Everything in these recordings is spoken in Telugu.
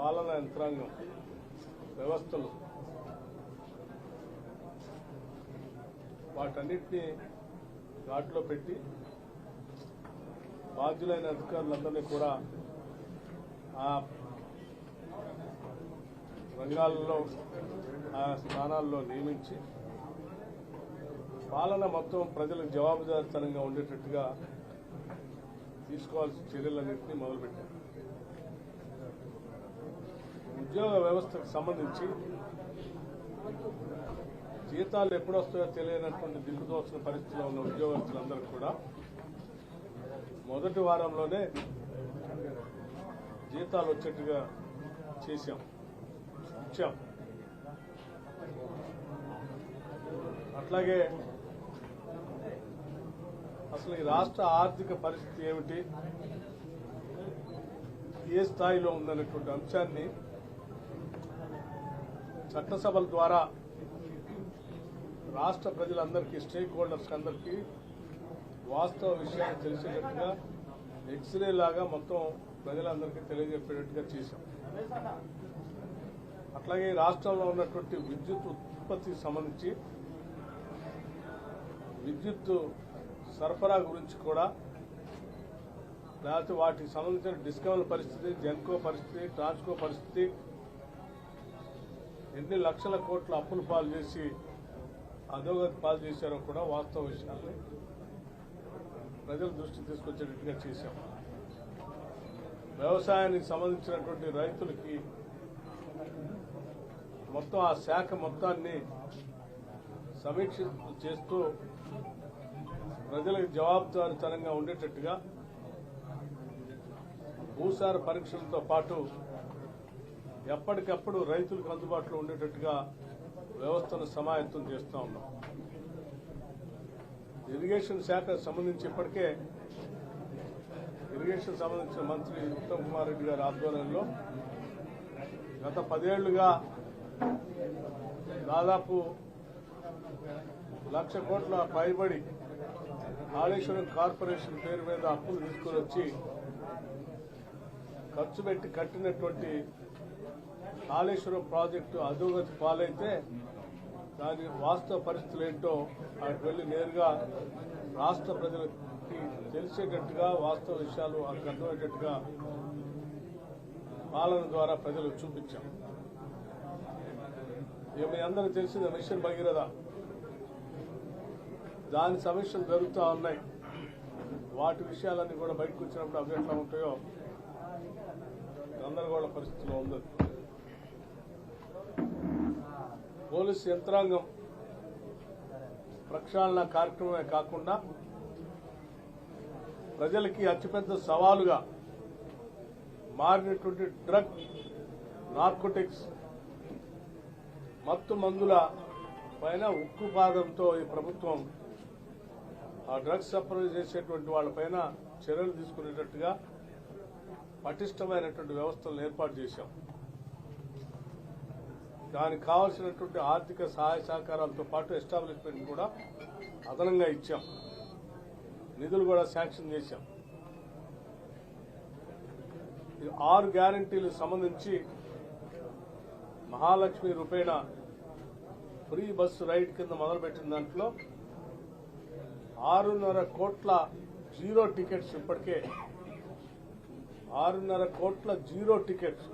పాలనా యంత్రాంగం వ్యవస్థలు. వాటన్నిటినీ ఘాట్లో పెట్టి బాధ్యులైన అధికారులందరినీ కూడా ఆ రంగాల్లో ఆ స్థానాల్లో నియమించి పాలన మొత్తం ప్రజలకు జవాబుదారితనంగా ఉండేటట్టుగా తీసుకోవాల్సిన చర్యలన్నింటినీ మొదలుపెట్టారు. ఉద్యోగ వ్యవస్థకు సంబంధించి జీతాలు ఎప్పుడు వస్తాయో తెలియనటువంటి దిక్కుదోచిన పరిస్థితిలో ఉన్న ఉద్యోగస్తులందరూ కూడా మొదటి వారంలోనే జీతాలు వచ్చేట్టుగా చేశాం ఇచ్చాం. అట్లాగే అసలు ఈ రాష్ట్ర ఆర్థిక పరిస్థితి ఏమిటి ఏ స్థాయిలో ఉందనేటువంటి అంశాన్ని చట్టసభల ద్వారా రాష్ట్ర ప్రజలందరికీ స్టేక్ హోల్డర్స్ అందరికీ వాస్తవ విషయాన్ని తెలిసేటట్టుగా ఎక్స్రే లాగా మొత్తం ప్రజలందరికీ తెలియజెప్పేటట్టుగా చేశాం. అట్లాగే రాష్ట్రంలో ఉన్నటువంటి విద్యుత్ ఉత్పత్తికి సంబంధించి విద్యుత్ సరఫరా గురించి కూడా లేకపోతే వాటికి సంబంధించిన డిస్కౌంట్ పరిస్థితి జెన్కో పరిస్థితి ట్రాన్స్కో పరిస్థితి ఎన్ని లక్షల కోట్ల అప్పులు పాలు చేసి అధోగతి పాలు చేశారో కూడా వాస్తవ విషయాల్ని ప్రజల దృష్టి తీసుకొచ్చేటట్టుగా చేశాం. వ్యవసాయానికి సంబంధించినటువంటి రైతులకి మొత్తం ఆ శాఖ మొత్తాన్ని సమీక్ష చేస్తూ ప్రజలకు జవాబుదారితనంగా ఉండేటట్టుగా భూసార పరీక్షలతో పాటు ఎప్పటికప్పుడు రైతులకు అందుబాటులో ఉండేటట్టుగా వ్యవస్థను సమాయత్తం చేస్తూ ఉన్నాం. ఇరిగేషన్ శాఖకు సంబంధించి ఇప్పటికే ఇరిగేషన్ సంబంధించిన మంత్రి ఉత్తమ్ కుమార్ రెడ్డి గారి ఆధ్వర్యంలో గత పదేళ్ళుగా దాదాపు లక్ష కోట్ల పైబడి కాళేశ్వరం కార్పొరేషన్ పేరు మీద అప్పులు తీసుకుని వచ్చి ఖర్చు పెట్టి కట్టినటువంటి కాళేశ్వరం ప్రాజెక్టు అధోగతి పాలైతే దాని వాస్తవ పరిస్థితులు ఏంటో అక్కడికి వెళ్ళి నేరుగా రాష్ట్ర ప్రజలకి తెలిసేటట్టుగా వాస్తవ విషయాలు వాళ్ళకి అర్థమయ్యేటట్టుగా పాలన ద్వారా ప్రజలకు చూపించాం. ఇక మీ అందరికి తెలిసిన మిషన్ భగీరథ. దాని సమీక్షలు జరుగుతూ ఉన్నాయి. వాటి విషయాలన్నీ కూడా బయటకు వచ్చినప్పుడు అవి ఎట్లా ఉంటాయో గందరగోళ పరిస్థితిలో ఉంది. పోలీసు యంత్రాంగం ప్రక్షాళన కార్యక్రమమే కాకుండా ప్రజలకి అతిపెద్ద సవాలుగా మారినటువంటి డ్రగ్ నార్కోటిక్స్ మత్తు మందుల పైన ఉక్కు పాదంతో ఈ ప్రభుత్వం ఆ డ్రగ్స్ సప్లై చేసేటువంటి వాళ్ళపైన చర్యలు తీసుకునేటట్టుగా పటిష్టమైనటువంటి వ్యవస్థలను ఏర్పాటు చేశాం. దానికి కావాల్సినటువంటి ఆర్థిక సహాయ సహకారాలతో పాటు ఎస్టాబ్లిష్మెంట్ కూడా అదనంగా ఇచ్చాం. నిధులు కూడా శాంక్షన్ చేశాం. ఆరు గ్యారంటీలకు సంబంధించి మహాలక్ష్మి రూపేణ ఫ్రీ బస్సు రైడ్ కింద మొదలుపెట్టిన దాంట్లో ఆరున్నర కోట్ల జీరో టికెట్స్ ఇప్పటికే ఆరున్నర కోట్ల జీరో టికెట్స్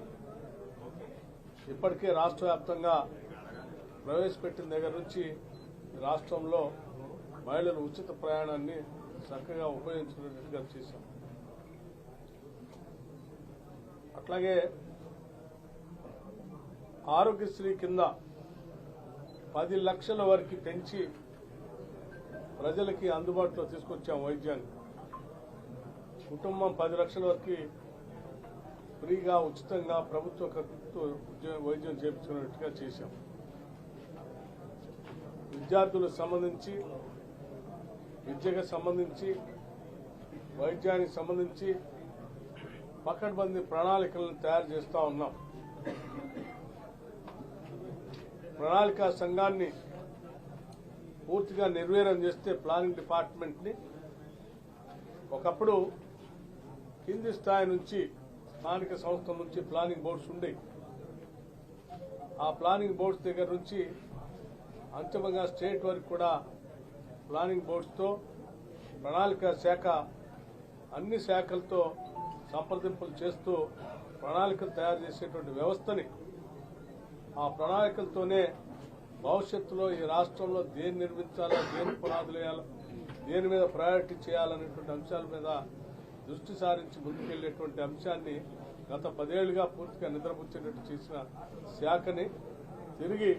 ఇప్పటికే రాష్ట్ర వ్యాప్తంగా ప్రవేశపెట్టిన దగ్గర నుంచి రాష్ట్రంలో మహిళలు ఉచిత ప్రయాణాన్ని చక్కగా ఉపయోగించుకునేట్టుగా చేశాం. అట్లాగే ఆరోగ్యశ్రీ కింద పది లక్షల వరకు పెంచి ప్రజలకి అందుబాటులో తీసుకొచ్చాం వైద్యాన్ని. కుటుంబం పది లక్షల వరకు ఫ్రీగా ఉచితంగా ప్రభుత్వ ఖర్చుతో వైద్యం చేపించుకున్నట్టుగా చేశాం. విద్యార్థులకు సంబంధించి విద్యకు సంబంధించి వైద్యానికి సంబంధించి పకడ్బందీ ప్రణాళికలను తయారు చేస్తా ఉన్నాం. ప్రణాళికా సంఘాన్ని పూర్తిగా నిర్వీర్యం చేస్తే ప్లానింగ్ డిపార్ట్మెంట్ని ఒకప్పుడు కింది స్థాయి నుంచి స్థానిక సంస్థల నుంచి ప్లానింగ్ బోర్డ్స్ ఉండేవి ఆ ప్లానింగ్ బోర్డ్స్ దగ్గర నుంచి అంతిమంగా స్టేట్ వరకు కూడా ప్లానింగ్ బోర్డ్స్తో ప్రణాళిక శాఖ అన్ని శాఖలతో సంప్రదింపులు చేస్తూ ప్రణాళికలు తయారు చేసేటువంటి వ్యవస్థని ఆ ప్రణాళికలతోనే భవిష్యత్తులో ఈ రాష్ట్రంలో దేన్ని నిర్మించాలో దేని పునాదులు వేయాలో దేని మీద ప్రయారిటీ చేయాలనేటువంటి అంశాల మీద దృష్టి సారించి ముందుకెళ్ళేటువంటి అంశాన్ని గత పదేళ్ళుగా పూర్తిగా నిద్రపుచ్చేటట్టు చేసిన శాఖని తిరిగి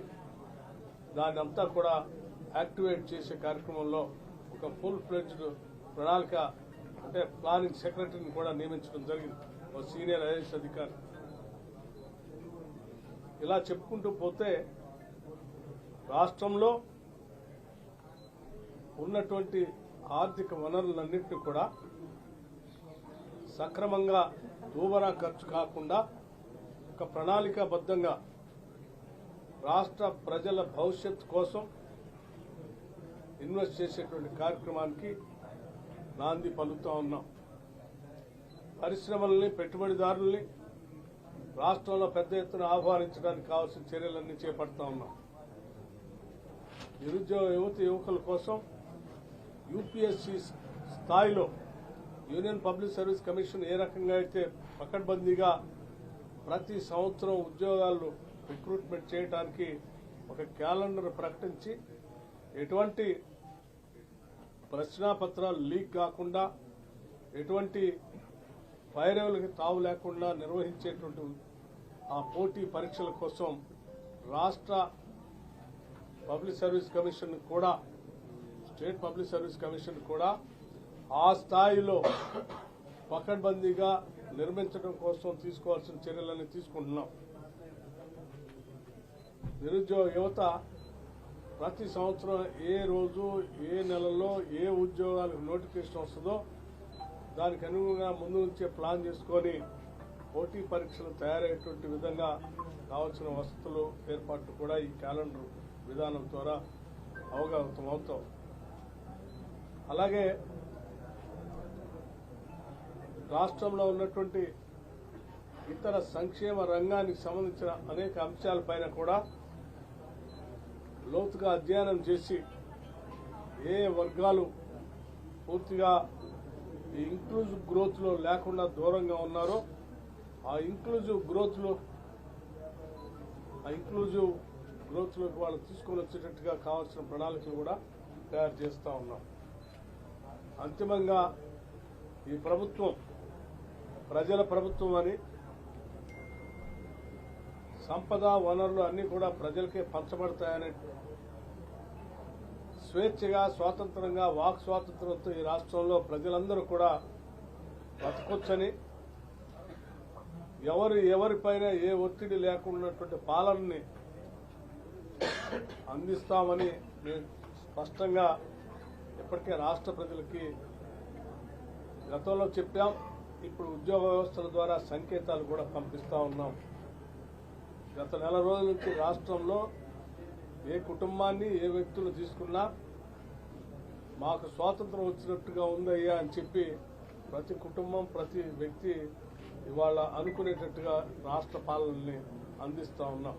దాన్ని అంతా కూడా యాక్టివేట్ చేసే కార్యక్రమంలో ఒక ఫుల్ ఫ్లెడ్జ్డ్ ప్రణాళిక అంటే ప్లానింగ్ సెక్రటరీని కూడా నియమించడం జరిగింది. ఒక సీనియర్ ఐఏఎస్ అధికారి. ఇలా చెప్పుకుంటూ పోతే రాష్ట్రంలో ఉన్నటువంటి ఆర్థిక వనరులన్నింటినీ కూడా సక్రమంగా దూబరా ఖర్చు కాకుండా ఒక ప్రణాళికాబద్ధంగా రాష్ట్ర ప్రజల భవిష్యత్తు కోసం ఇన్వెస్ట్ చేసేటువంటి కార్యక్రమానికి నాంది పలుకుతా ఉన్నాం. పరిశ్రమల్ని పెట్టుబడిదారుల్ని రాష్ట్రంలో పెద్ద ఎత్తున ఆహ్వానించడానికి కావాల్సిన చర్యలన్నీ చేపడతా ఉన్నాం. నిరుద్యోగ యువత యువకుల కోసం యూపీఎస్సీ స్థాయిలో యూనియన్ పబ్లిక్ సర్వీస్ కమిషన్ ఏ రకంగా అయితే పకడ్బందీగా ప్రతి సంవత్సరం ఉద్యోగాలు రిక్రూట్మెంట్ చేయడానికి ఒక క్యాలెండర్ ప్రకటించి ఎటువంటి ప్రశ్నాపత్రాలు లీక్ కాకుండా ఎటువంటి ఫైరవులకి తావు లేకుండా నిర్వహించేటువంటి ఆ పోటీ పరీక్షల కోసం రాష్ట్ర పబ్లిక్ సర్వీస్ కమిషన్ కూడా స్టేట్ పబ్లిక్ సర్వీస్ కమిషన్ కూడా ఆ స్థాయిలో పకడ్బందీగా నిర్మించడం కోసం తీసుకోవాల్సిన చర్యలన్నీ తీసుకుంటున్నాం. నిరుద్యోగ యువత ప్రతి సంవత్సరం ఏ రోజు ఏ నెలలో ఏ ఉద్యోగాలకు నోటిఫికేషన్ వస్తుందో దానికి అనుగుణంగా ముందు నుంచే ప్లాన్ చేసుకొని పోటీ పరీక్షలు తయారయ్యేటువంటి విధంగా కావాల్సిన వసతులు ఏర్పాట్లు కూడా ఈ క్యాలెండర్ విధానం ద్వారా అవగాహన అవుతాం. అలాగే రాష్ట్రంలో ఉన్నటువంటి ఇతర సంక్షేమ రంగానికి సంబంధించిన అనేక అంశాలపైన కూడా లోతుగా అధ్యయనం చేసి ఏ వర్గాలు పూర్తిగా ఈ ఇంక్లూజివ్ గ్రోత్లో లేకుండా దూరంగా ఉన్నారో ఆ ఇంక్లూజివ్ గ్రోత్లో ఆ ఇంక్లూజివ్ గ్రోత్లోకి వాళ్ళు తీసుకొని వచ్చేటట్టుగా కావాల్సిన ప్రణాళికలు కూడా తయారు చేస్తూ ఉన్నాం. అంతిమంగా ఈ ప్రభుత్వం ప్రజల ప్రభుత్వం అని సంపద వనరులు అన్నీ కూడా ప్రజలకే పంచబడతాయనే స్వేచ్ఛగా స్వాతంత్రంగా వాక్ స్వాతంత్రంతో ఈ రాష్ట్రంలో ప్రజలందరూ కూడా బతకొచ్చని ఎవరు ఎవరిపైన ఏ ఒత్తిడి లేకుండా పాలనని అందిస్తామని మేము స్పష్టంగా ఇప్పటికే రాష్ట్ర ప్రజలకి గతంలో చెప్పాం. ఇప్పుడు ఉద్యోగ వ్యవస్థల ద్వారా సంకేతాలు కూడా పంపిస్తా ఉన్నాం. గత నెల రోజుల నుంచి రాష్ట్రంలో ఏ కుటుంబాన్ని ఏ వ్యక్తులు తీసుకున్నా మాకు స్వాతంత్రం వచ్చినట్టుగా ఉందయ్యా అని చెప్పి ప్రతి కుటుంబం ప్రతి వ్యక్తి ఇవాళ అనుకునేటట్టుగా రాష్ట్ర పాలనని అందిస్తా ఉన్నాం.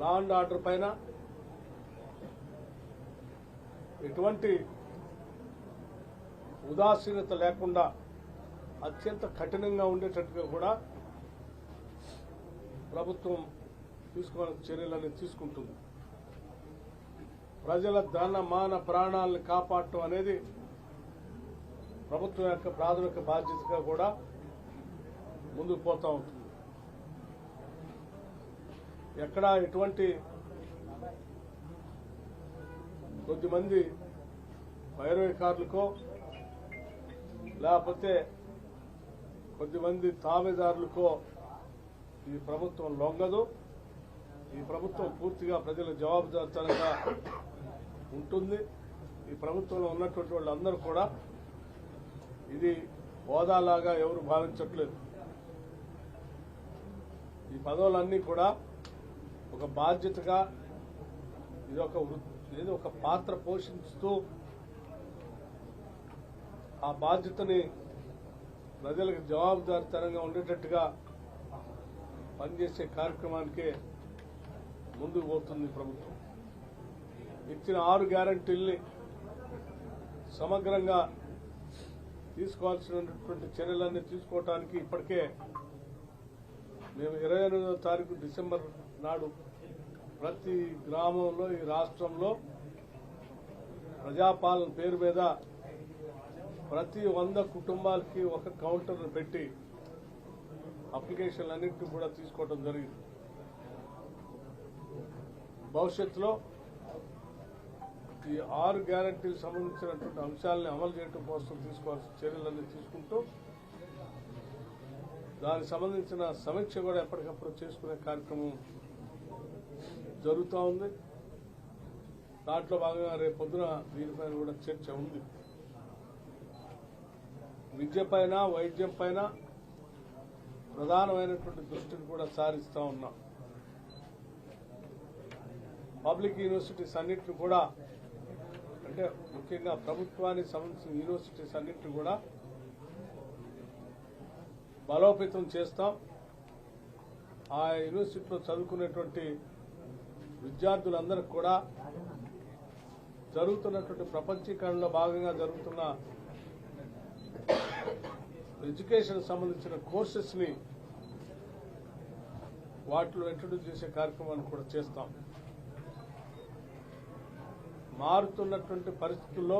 లా అండ్ ఆర్డర్ పైన ఎటువంటి ఉదాసీనత లేకుండా అత్యంత కఠినంగా ఉండేటట్టుగా కూడా ప్రభుత్వం తీసుకోవాల్సిన చర్యలన్నీ తీసుకుంటుంది. ప్రజల ధన మాన ప్రాణాలను కాపాడటం అనేది ప్రభుత్వం యొక్క ప్రాథమిక బాధ్యతగా కూడా ముందుకు పోతా ఉంటుంది ఎక్కడ ఎటువంటి కొద్దిమంది వైరవికారులకో లేకపోతే కొద్దిమంది తామేదారులకో ఈ ప్రభుత్వం లొంగదు. ఈ ప్రభుత్వం పూర్తిగా ప్రజల జవాబుదారితనంగా ఉంటుంది. ఈ ప్రభుత్వంలో ఉన్నటువంటి వాళ్ళందరూ కూడా ఇది హోదాలాగా ఎవరు భావించట్లేదు. ఈ పదవులన్నీ కూడా ఒక బాధ్యతగా ఇది ఒక ఇది ఒక పాత్ర పోషిస్తూ ఆ బాధ్యతని ప్రజలకు జవాబుదారితనంగా ఉండేటట్టుగా పనిచేసే కార్యక్రమానికే ముందుకు పోతుంది ప్రభుత్వం. ఇచ్చిన ఆరు గ్యారంటీల్ని సమగ్రంగా తీసుకోవాల్సినటువంటి చర్యలన్నీ తీసుకోవటానికి ఇప్పటికే మేము ఇరవై ఎనిమిదవ తారీఖు డిసెంబర్ నాడు ప్రతి గ్రామంలో ఈ రాష్ట్రంలో ప్రజాపాలన పేరు మీద ప్రతి వంద కుటుంబాలకి ఒక కౌంటర్ పెట్టి అప్లికేషన్లు అన్నింటినీ కూడా తీసుకోవడం జరిగింది. భవిష్యత్తులో ఈ ఆరు గ్యారంటీలకు సంబంధించినటువంటి అంశాలని అమలు చేయడం కోసం తీసుకోవాల్సిన చర్యలన్నీ తీసుకుంటూ దానికి సంబంధించిన సమీక్ష కూడా ఎప్పటికప్పుడు చేసుకునే కార్యక్రమం జరుగుతూ ఉంది. దాంట్లో భాగంగా రేపు పొద్దున దీనిపైన కూడా చర్చ ఉంది. విద్య పైన వైద్యం పైన ప్రధానమైనటువంటి దృష్టిని కూడా సారిస్తా ఉన్నాం. పబ్లిక్ యూనివర్సిటీస్ అన్నింటిని కూడా అంటే ముఖ్యంగా ప్రభుత్వానికి సంబంధించిన యూనివర్సిటీస్ అన్నింటిని కూడా బలోపేతం చేస్తాం. ఆ యూనివర్సిటీలో చదువుకునేటువంటి విద్యార్థులందరికీ కూడా జరుగుతున్నటువంటి ప్రపంచీకరణలో భాగంగా జరుగుతున్న ఎడ్యుకేషన్ సంబంధించిన కోర్సెస్ని వాటిలో ఇంట్రడ్యూస్ చేసే కార్యక్రమాన్ని కూడా చేస్తాం. మారుతున్నటువంటి పరిస్థితుల్లో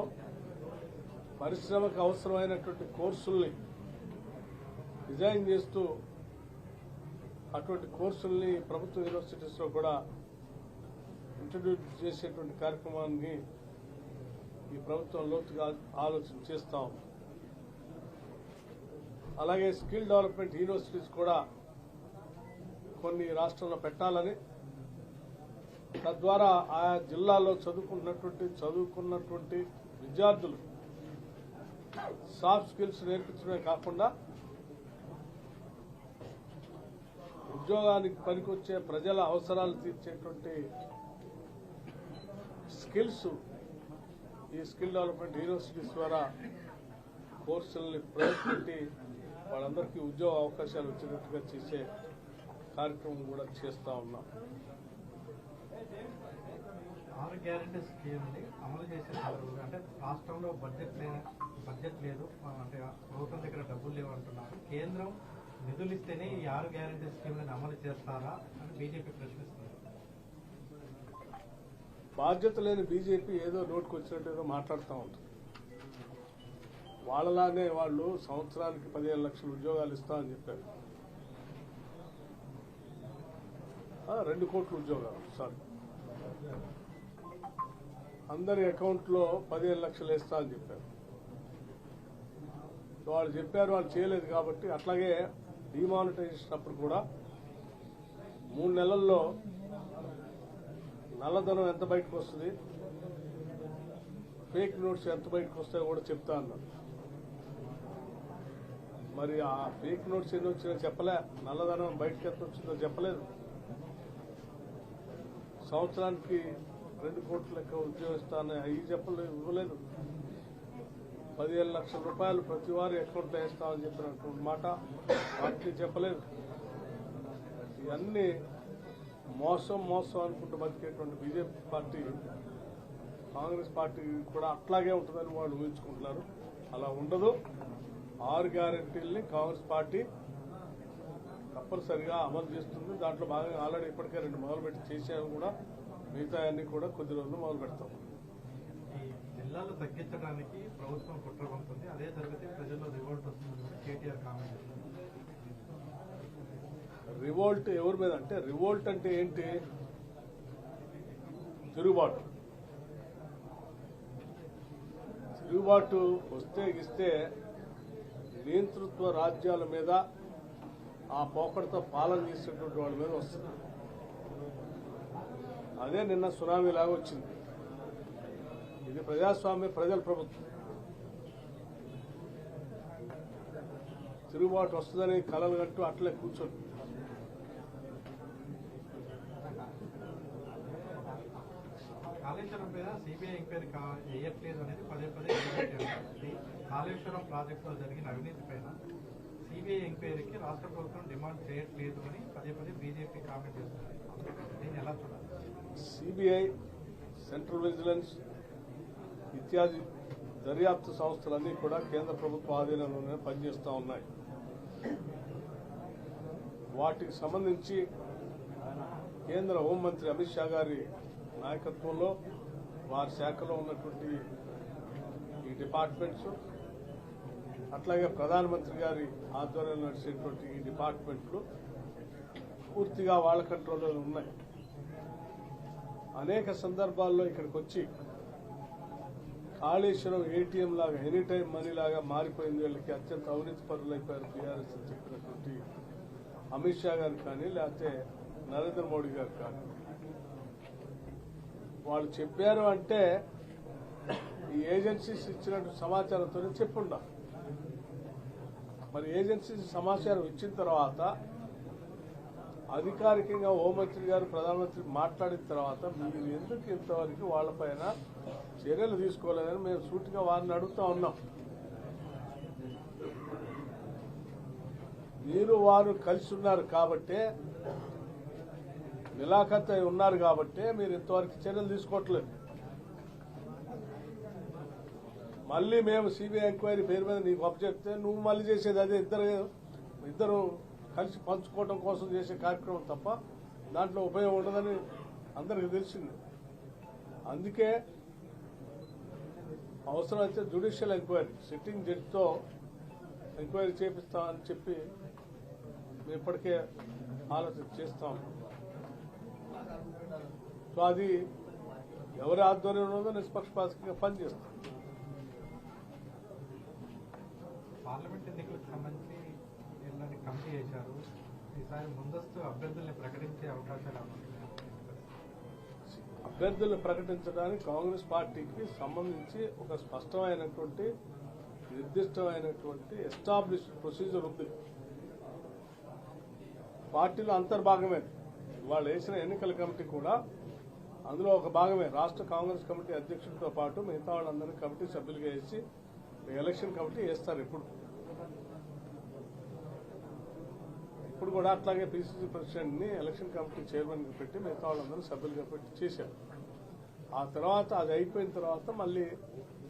పరిశ్రమకు అవసరమైనటువంటి కోర్సుల్ని డిజైన్ చేస్తూ అటువంటి కోర్సుల్ని ప్రభుత్వ యూనివర్సిటీస్లో కూడా ఇంట్రడ్యూస్ చేసేటువంటి కార్యక్రమాన్ని ఈ ప్రభుత్వం లోతుగా ఆలోచన చేస్తాం అలాగే స్కిల్ డెవలప్మెంట్ యూనివర్సిటీస్ కూడా కొన్ని రాష్ట్రంలో పెట్టాలని. తద్వారా ఆయా జిల్లాలో చదువుకున్నటువంటి చదువుకున్నటువంటి విద్యార్థులు సాఫ్ట్ స్కిల్స్ నేర్పించడమే కాకుండా ఉద్యోగానికి పనికొచ్చే ప్రజల అవసరాలు తీర్చేటువంటి స్కిల్స్ ఈ స్కిల్ డెవలప్మెంట్ యూనివర్సిటీస్ ద్వారా కోర్సుల్ని ప్రవేశపెట్టి వాళ్ళందరికీ ఉద్యోగ అవకాశాలు వచ్చేటట్టుగా చేసే కార్యక్రమం కూడా చేస్తా ఉన్నాం. ఆరు గ్యారెంటీ స్కీమ్ని అమలు చేసే అంటే రాష్ట్రంలో బడ్జెట్ లే బడ్జెట్ లేదు. అంటే ప్రభుత్వం దగ్గర డబ్బులు లేవు అంటున్నారు. కేంద్రం నిధులు ఇస్తేనే ఈ ఆరు గ్యారెంటీ స్కీమ్ని అమలు చేస్తారా అని బీజేపీ ప్రశ్నిస్తుంది. బాధ్యత లేని బీజేపీ ఏదో నోటుకు వచ్చినట్టు ఏదో మాట్లాడుతూ ఉంటుంది వాళ్ళలానే వాళ్ళు సంవత్సరానికి పదిహేను లక్షల ఉద్యోగాలు ఇస్తామని చెప్పారు. రెండు కోట్ల ఉద్యోగాలు సారీ. అందరి అకౌంట్లో పదిహేను లక్షలు వేస్తా అని చెప్పారు. వాళ్ళు చెప్పారు వాళ్ళు చేయలేదు కాబట్టి అట్లాగే డిమానిటైజేషన్ అప్పుడు కూడా మూడు నెలల్లో నల్లధనం ఎంత బయటకు వస్తుంది? ఫేక్ నోట్స్ ఎంత బయటకు వస్తాయో కూడా చెప్తా అన్నారు. మరి ఆ ఫేక్ నోట్స్ ఎన్ని వచ్చినా చెప్పలే. నల్లధనం బయటకు ఎంత వచ్చిందో చెప్పలేదు. సంవత్సరానికి రెండు కోట్ల లెక్క ఉద్యోగిస్తాను అవి చెప్పలేదు ఇవ్వలేదు. పదిహేను లక్షల రూపాయలు ప్రతి వారు అకౌంట్లో వేస్తామని చెప్పినటువంటి మాట వాటిని చెప్పలేదు. ఇవన్నీ మోసం మోసం అనుకుంటూ బతికేటువంటి బీజేపీ పార్టీ కాంగ్రెస్ పార్టీ కూడా అట్లాగే ఉంటుందని వాళ్ళు ఊహించుకుంటున్నారు. అలా ఉండదు. ఆరు గ్యారెంటీల్ని కాంగ్రెస్ పార్టీ తప్పనిసరిగా అమలు చేస్తుంది. దాంట్లో భాగంగా ఆల్రెడీ ఇప్పటికే రెండు మొదలుపెట్టి చేసాము కూడా. మిగతా అన్ని కూడా కొద్ది రోజులు మొదలు పెడతాం. ఈ జిల్లాలు తగ్గించడానికి ప్రభుత్వం కుట్ర పంపుతుంది అదే జరిగితే ప్రజల్లో రివోల్ట్ వస్తుంది కేటీఆర్ కామెంట్. రివోల్ట్ ఎవరి మీద అంటే రివోల్ట్ అంటే ఏంటి? తిరుగుబాటు. తిరుగుబాటు వస్తే ఇస్తే నియంతృత్వ రాజ్యాల మీద ఆ పోకడతో పాలన చేసేటువంటి వాళ్ళ మీద వస్తుంది అదే నిన్న సునామీ లాగా వచ్చింది. ఇది ప్రజాస్వామ్య ప్రజల ప్రభుత్వం. తిరుగుబాటు వస్తుందని కలలు కంటూ అట్లే కూర్చోండి. కాళేశ్వరం మీద సిబిఐ ఎంక్వైరీ చేయట్లేదు అనేది పదే పదే కాళేశ్వరం ప్రాజెక్టులో జరిగిన అవినీతి పైన సిబిఐ ఎంక్వైరీకి రాష్ట్ర ప్రభుత్వం డిమాండ్ చేయట్లేదు అని పదే పదే బీజేపీ కామెంట్ చేస్తుంది దీన్ని ఎలా చూడాలి? సిబిఐ సెంట్రల్ విజిలెన్స్ ఇత్యాది దర్యాప్తు సంస్థలన్నీ కూడా కేంద్ర ప్రభుత్వ ఆధీనంలోనే పనిచేస్తూ ఉన్నాయి. వాటికి సంబంధించి కేంద్ర హోంమంత్రి అమిత్ షా గారి నాయకత్వంలో వారి శాఖలో ఉన్నటువంటి ఈ డిపార్ట్మెంట్స్ అట్లాగే ప్రధానమంత్రి గారి ఆధ్వర్యంలో నడిచేటువంటి ఈ డిపార్ట్మెంట్లు పూర్తిగా వాళ్ళ కంట్రోల్లో ఉన్నాయి. అనేక సందర్భాల్లో ఇక్కడికి వచ్చి కాళేశ్వరం ఏటీఎం లాగా ఎనీ టైం మనీ లాగా మారిపోయింది. వీళ్ళకి అత్యంత అవినీతి పరులైపోయారు అయిపోయారు అని చెప్పినటువంటి అమిత్ షా గారు కానీ లేకపోతే నరేంద్ర మోడీ గారు కానీ. వాళ్ళు చెప్పారు అంటే ఈ ఏజెన్సీస్ ఇచ్చినట్టు సమాచారంతో చెప్పుండా. మరి ఏజెన్సీస్ సమాచారం ఇచ్చిన తర్వాత అధికారికంగా హోంమంత్రి గారు ప్రధానమంత్రి మాట్లాడిన తర్వాత మీరు ఎందుకు ఇంతవరకు వాళ్ళపైన చర్యలు తీసుకోలేదని మేము సూటిగా వారిని అడుగుతా ఉన్నాం. మీరు వారు కలిసి ఉన్నారు కాబట్టే నిలాఖత్ అయి ఉన్నారు కాబట్టే మీరు ఇంతవరకు చర్యలు తీసుకోవట్లేదు. మళ్ళీ మేము సిబిఐ ఎంక్వైరీ పేరు మీద నీకు అప్పచెప్తే నువ్వు మళ్ళీ చేసేది అదే ఇద్దరు ఇద్దరు కలిసి పంచుకోవడం కోసం చేసే కార్యక్రమం తప్ప దాంట్లో ఉపయోగం ఉండదని అందరికీ తెలిసింది. అందుకే అవసరమైతే జ్యుడిషియల్ ఎంక్వైరీ సిట్టింగ్ జడ్జితో ఎంక్వైరీ చేపిస్తామని చెప్పి మేము ఇప్పటికే ఆలోచన చేస్తాము సో అది ఎవరి ఆధ్వర్యంలో ఉందో నిష్పక్షపాతంగా పనిచేస్తాం పార్లమెంట్ ఎన్నికలకు సంబంధించి కమిటీ చేశారు ఈసారి ముందస్తు అభ్యర్థుల్ని ప్రకటించే అవకాశాలు? అభ్యర్థులను ప్రకటించడానికి కాంగ్రెస్ పార్టీకి సంబంధించి ఒక స్పష్టమైనటువంటి నిర్దిష్టమైనటువంటి ఎస్టాబ్లిష్ ప్రొసీజర్ ఉంది. పార్టీలో అంతర్భాగమే. వాళ్ళు వేసిన ఎన్నికల కమిటీ కూడా అందులో ఒక భాగమే. రాష్ట్ర కాంగ్రెస్ కమిటీ అధ్యక్షుడితో పాటు మిగతా వాళ్ళందరినీ కమిటీ సభ్యులుగా వేసి ఎలక్షన్ కమిటీ వేస్తారు ఇప్పుడు ఇప్పుడు కూడా అట్లాగే పిసిసి ప్రెసిడెంట్ని ఎలక్షన్ కమిటీ చైర్మన్గా పెట్టి మిగతా వాళ్ళందరూ సభ్యులుగా పెట్టి చేశారు. ఆ తర్వాత అది అయిపోయిన తర్వాత మళ్ళీ